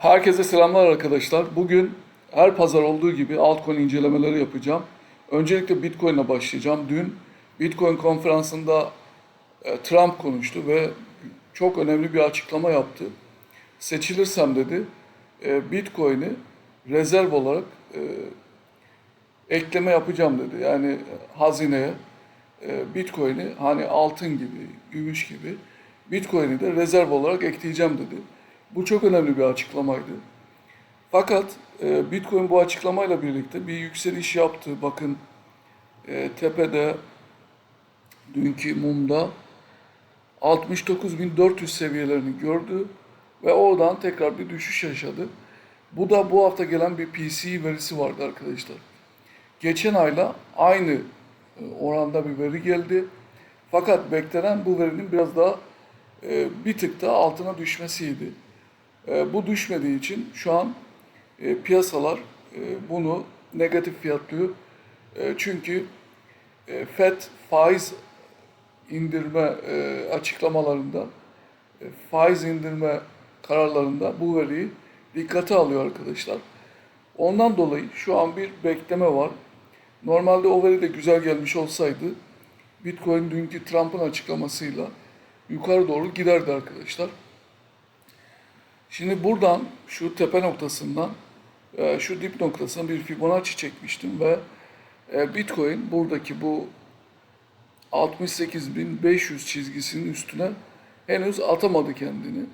Herkese selamlar arkadaşlar. Bugün her pazar olduğu gibi altcoin incelemeleri yapacağım. Öncelikle Bitcoin'e başlayacağım. Dün Bitcoin konferansında e, Trump konuştu ve çok önemli bir açıklama yaptı. Seçilirsem dedi e, Bitcoin'i rezerv olarak e, ekleme yapacağım dedi. Yani hazineye Bitcoin'i hani altın gibi, gümüş gibi Bitcoin'i de rezerv olarak ekleyeceğim dedi. Bu çok önemli bir açıklamaydı. Fakat e, Bitcoin bu açıklamayla birlikte bir yükseliş yaptı. Bakın e, tepede dünkü mumda 69.400 seviyelerini gördü ve oradan tekrar bir düşüş yaşadı. Bu da bu hafta gelen bir PCE verisi vardı arkadaşlar. Geçen ayla aynı e, oranda bir veri geldi. Fakat beklenen bu verinin biraz daha e, bir tık daha altına düşmesiydi. E, bu düşmediği için şu an e, piyasalar e, bunu negatif fiyatlıyor. E, çünkü FED faiz indirme açıklamalarında, faiz indirme kararlarında bu veriyi dikkate alıyor arkadaşlar. Ondan dolayı şu an bir bekleme var. Normalde o veri de güzel gelmiş olsaydı Bitcoin dünkü Trump'ın açıklamasıyla yukarı doğru giderdi arkadaşlar. Şimdi buradan şu tepe noktasından e, şu dip noktasına bir Fibonacci çekmiştim ve e, Bitcoin buradaki bu 68.500 çizgisinin üstüne henüz atamadı kendini.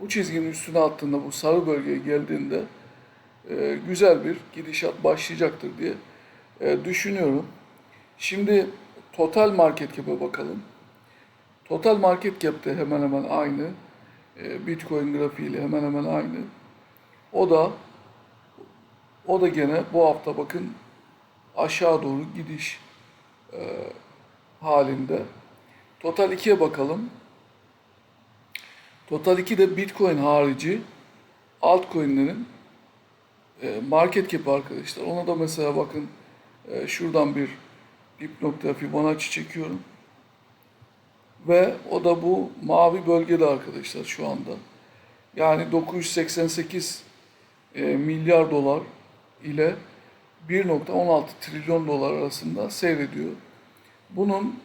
Bu çizginin üstüne attığında bu sarı bölgeye geldiğinde e, güzel bir gidişat başlayacaktır diye düşünüyorum. Şimdi total market cap'e bakalım. Total market cap de hemen hemen aynı. E, Bitcoin grafiğiyle hemen hemen aynı. O da o da gene bu hafta bakın aşağı doğru gidiş e, halinde. Total 2'ye bakalım. Total 2 de Bitcoin harici altcoin'lerin e, market cap arkadaşlar. Ona da mesela bakın e, şuradan bir dip nokta Fibonacci çekiyorum. Ve o da bu mavi bölgede arkadaşlar şu anda. Yani 988 e, milyar dolar ile 1.16 trilyon dolar arasında seyrediyor. Bunun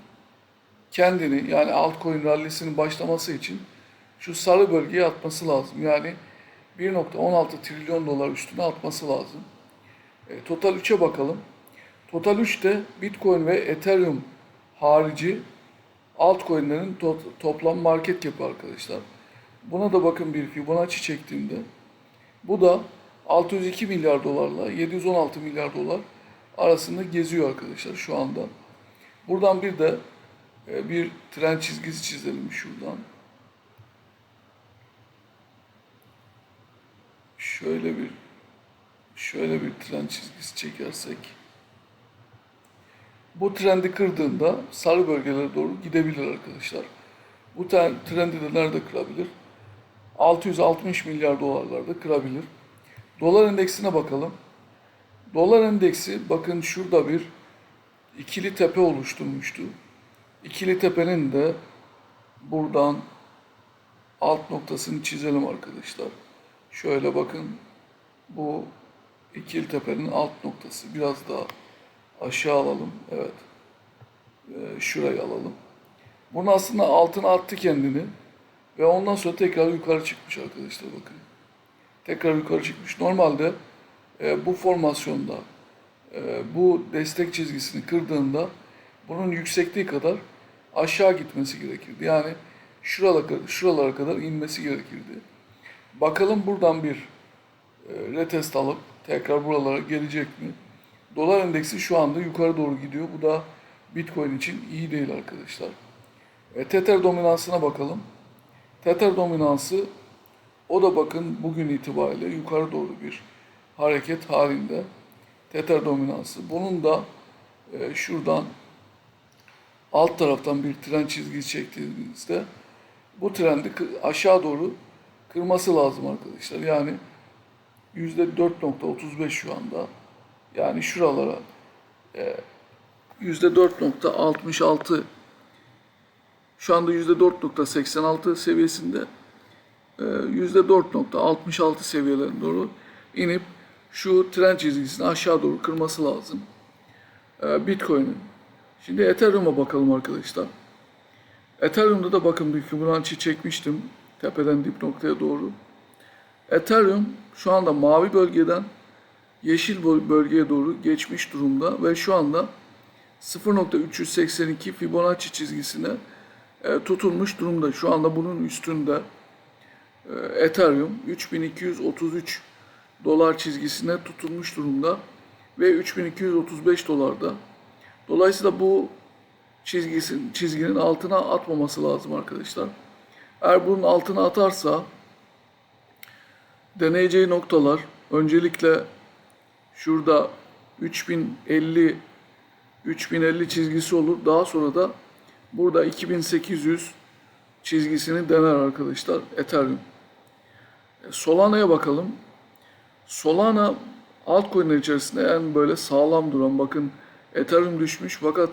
kendini yani altcoin rallisinin başlaması için şu sarı bölgeye atması lazım. Yani 1.16 trilyon dolar üstüne atması lazım. E, Total 3'e bakalım. Total 3'te Bitcoin ve Ethereum harici altcoin'lerin to- toplam market cap'i arkadaşlar. Buna da bakın bir Fibonacci çektiğimde bu da 602 milyar dolarla 716 milyar dolar arasında geziyor arkadaşlar şu anda. Buradan bir de e, bir tren çizgisi çizelim şuradan. Şöyle bir şöyle bir tren çizgisi çekersek bu trendi kırdığında sarı bölgelere doğru gidebilir arkadaşlar. Bu tren- trendi de nerede kırabilir? 660 milyar dolarlarda kırabilir. Dolar endeksine bakalım. Dolar endeksi bakın şurada bir ikili tepe oluşturmuştu. İkili tepenin de buradan alt noktasını çizelim arkadaşlar. Şöyle bakın bu ikili tepenin alt noktası biraz daha aşağı alalım. Evet. Ee, şurayı alalım. Bunun aslında altına attı kendini ve ondan sonra tekrar yukarı çıkmış arkadaşlar bakın. Tekrar yukarı çıkmış. Normalde e, bu formasyonda e, bu destek çizgisini kırdığında bunun yüksekliği kadar aşağı gitmesi gerekirdi. Yani şuralara, şuralara kadar inmesi gerekirdi. Bakalım buradan bir e, retest alıp tekrar buralara gelecek mi? Dolar endeksi şu anda yukarı doğru gidiyor. Bu da Bitcoin için iyi değil arkadaşlar. E, Tether dominansına bakalım. Tether dominansı o da bakın bugün itibariyle yukarı doğru bir hareket halinde. Tether dominansı. Bunun da e, şuradan alt taraftan bir tren çizgisi çektiğimizde bu trendi aşağı doğru kırması lazım arkadaşlar. Yani %4.35 şu anda. Yani şuralara e, %4.66 şu anda %4.86 seviyesinde e, %4.66 seviyelerine doğru inip şu trend çizgisini aşağı doğru kırması lazım. E, Bitcoin'in. Şimdi Ethereum'a bakalım arkadaşlar. Ethereum'da da bakın bir Fibonacci çekmiştim tepeden dip noktaya doğru. Ethereum şu anda mavi bölgeden yeşil böl- bölgeye doğru geçmiş durumda ve şu anda 0.382 Fibonacci çizgisine e, tutulmuş durumda. Şu anda bunun üstünde e, Ethereum 3233 dolar çizgisine tutulmuş durumda ve 3235 dolarda. Dolayısıyla bu çizgisin, çizginin altına atmaması lazım arkadaşlar. Eğer bunun altına atarsa deneyeceği noktalar öncelikle şurada 3050 3050 çizgisi olur. Daha sonra da burada 2800 çizgisini dener arkadaşlar Ethereum. E, Solana'ya bakalım. Solana altcoin'ler içerisinde en böyle sağlam duran bakın Ethereum düşmüş fakat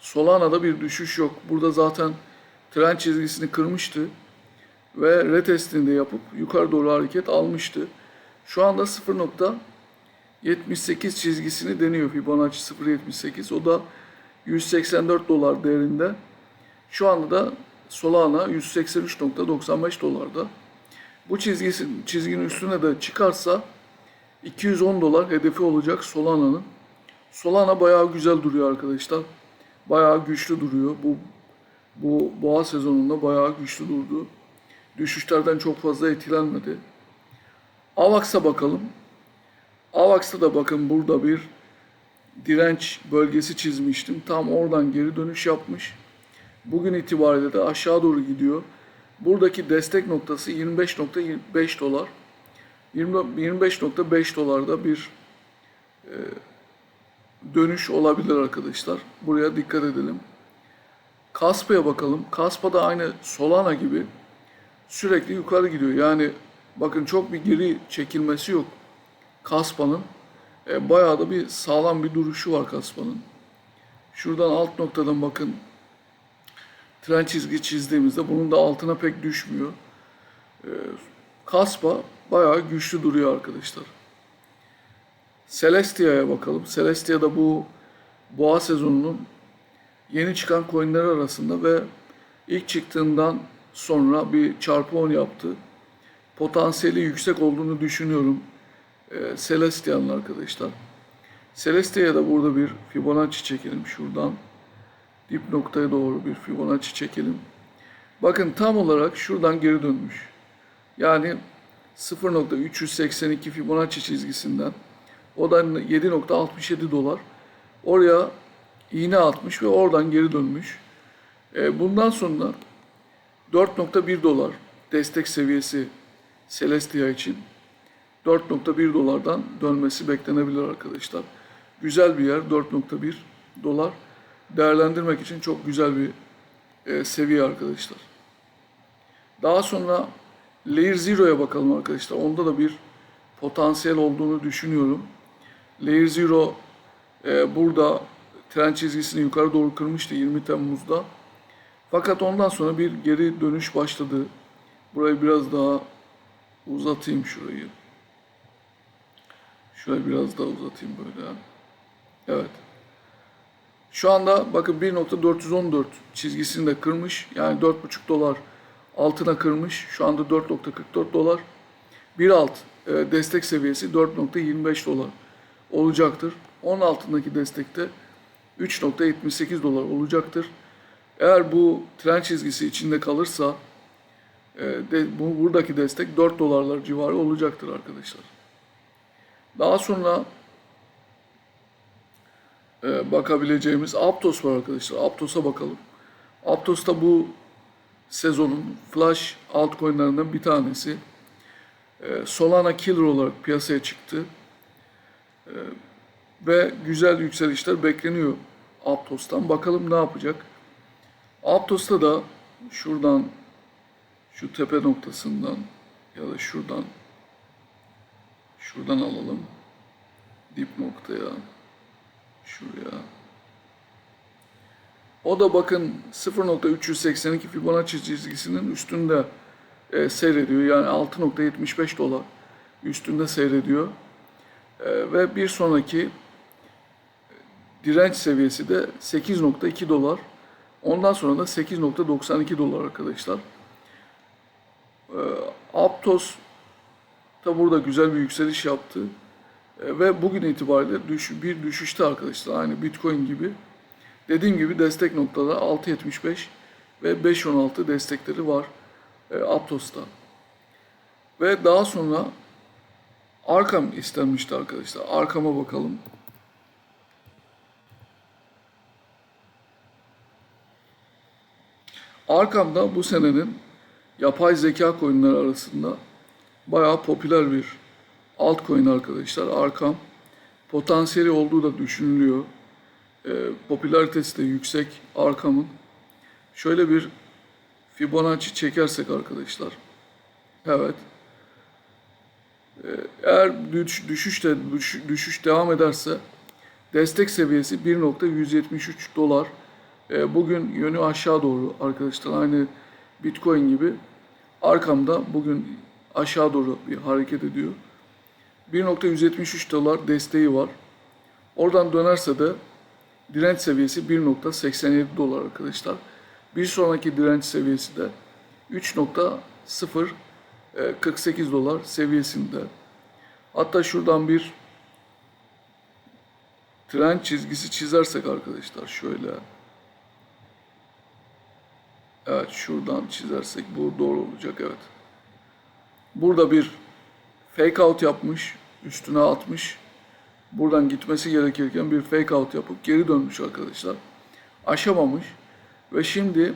Solana'da bir düşüş yok. Burada zaten trend çizgisini kırmıştı ve retestini de yapıp yukarı doğru hareket almıştı. Şu anda 0.78 çizgisini deniyor Fibonacci 0.78. O da 184 dolar değerinde. Şu anda da Solana 183.95 dolarda. Bu çizgisi, çizginin üstüne de çıkarsa 210 dolar hedefi olacak Solana'nın. Solana bayağı güzel duruyor arkadaşlar. Bayağı güçlü duruyor. Bu bu boğa sezonunda bayağı güçlü durdu. Düşüşlerden çok fazla etkilenmedi. AVAX'a bakalım. AVAX'ta da bakın burada bir direnç bölgesi çizmiştim. Tam oradan geri dönüş yapmış. Bugün itibariyle de aşağı doğru gidiyor. Buradaki destek noktası 25.5 dolar. 20 25.5 dolarda bir e, dönüş olabilir arkadaşlar. Buraya dikkat edelim. Kaspa'ya bakalım. Kaspa da aynı Solana gibi sürekli yukarı gidiyor. Yani bakın çok bir geri çekilmesi yok. Kaspa'nın e, bayağı da bir sağlam bir duruşu var Kaspa'nın. Şuradan alt noktadan bakın tren çizgi çizdiğimizde bunun da altına pek düşmüyor. E, Kaspa bayağı güçlü duruyor arkadaşlar. Celestia'ya bakalım. Celestia da bu boğa sezonunun yeni çıkan coinler arasında ve ilk çıktığından sonra bir çarpı 10 yaptı. Potansiyeli yüksek olduğunu düşünüyorum. Ee, Celestia'nın arkadaşlar. Celestia'ya da burada bir Fibonacci çekelim şuradan. Dip noktaya doğru bir Fibonacci çekelim. Bakın tam olarak şuradan geri dönmüş. Yani 0.382 Fibonacci çizgisinden o da 7.67 dolar. Oraya iğne atmış ve oradan geri dönmüş. E, bundan sonra 4.1 dolar destek seviyesi Celestia için 4.1 dolardan dönmesi beklenebilir arkadaşlar. Güzel bir yer 4.1 dolar değerlendirmek için çok güzel bir e, seviye arkadaşlar. Daha sonra Layer Zero'ya bakalım arkadaşlar. Onda da bir potansiyel olduğunu düşünüyorum. Layer Zero e, burada tren çizgisini yukarı doğru kırmıştı 20 Temmuz'da. Fakat ondan sonra bir geri dönüş başladı. Burayı biraz daha uzatayım şurayı. Şöyle biraz daha uzatayım böyle. Evet. Şu anda bakın 1.414 çizgisini de kırmış. Yani 4.5 dolar altına kırmış. Şu anda 4.44 dolar. Bir alt e, destek seviyesi 4.25 dolar olacaktır. Onun altındaki destekte 3.78 dolar olacaktır. Eğer bu tren çizgisi içinde kalırsa e, de, bu, buradaki destek 4 dolarlar civarı olacaktır arkadaşlar. Daha sonra e, bakabileceğimiz Aptos var arkadaşlar. Aptos'a bakalım. Aptos da bu sezonun flash altcoin'lerinden bir tanesi. E, Solana Killer olarak piyasaya çıktı. E, ve güzel yükselişler bekleniyor Aptos'tan. Bakalım ne yapacak. Aptos'ta da şuradan şu tepe noktasından ya da şuradan şuradan alalım. Dip noktaya şuraya. O da bakın 0.382 Fibonacci çizgisinin üstünde e, seyrediyor. Yani 6.75 dolar üstünde seyrediyor. E, ve bir sonraki direnç seviyesi de 8.2 dolar. Ondan sonra da 8.92 dolar arkadaşlar. E, Aptos da burada güzel bir yükseliş yaptı. E, ve bugün itibariyle düş, bir düşüşte arkadaşlar. Aynı Bitcoin gibi. Dediğim gibi destek noktaları 6.75 ve 5.16 destekleri var e, Aptos'ta. Ve daha sonra Arkam istenmişti arkadaşlar. Arkam'a bakalım. Arkam'da bu senenin yapay zeka coinleri arasında bayağı popüler bir altcoin arkadaşlar. Arkam potansiyeli olduğu da düşünülüyor. Ee, popülaritesi de yüksek Arkam'ın. Şöyle bir Fibonacci çekersek arkadaşlar. Evet. Ee, eğer düş, düşüş de düş, düşüş devam ederse destek seviyesi 1.173 dolar. Ee, bugün yönü aşağı doğru arkadaşlar. Aynı Bitcoin gibi. Arkamda bugün aşağı doğru bir hareket ediyor. 1.173 dolar desteği var. Oradan dönerse de direnç seviyesi 1.87 dolar arkadaşlar. Bir sonraki direnç seviyesi de 3.048 dolar seviyesinde. Hatta şuradan bir trend çizgisi çizersek arkadaşlar şöyle. Evet şuradan çizersek bu doğru olacak evet. Burada bir fake out yapmış, üstüne atmış. Buradan gitmesi gerekirken bir fake out yapıp geri dönmüş arkadaşlar. Aşamamış ve şimdi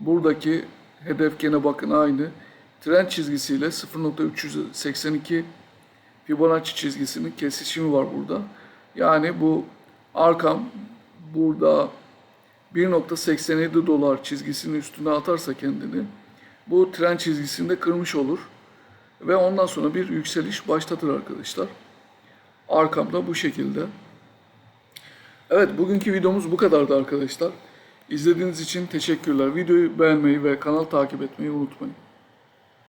buradaki hedef gene bakın aynı. Trend çizgisiyle 0.382 Fibonacci çizgisinin kesişimi var burada. Yani bu arkam burada 1.87 dolar çizgisinin üstüne atarsa kendini bu trend çizgisini de kırmış olur. Ve ondan sonra bir yükseliş başlatır arkadaşlar. Arkamda bu şekilde. Evet bugünkü videomuz bu kadardı arkadaşlar. İzlediğiniz için teşekkürler. Videoyu beğenmeyi ve kanal takip etmeyi unutmayın.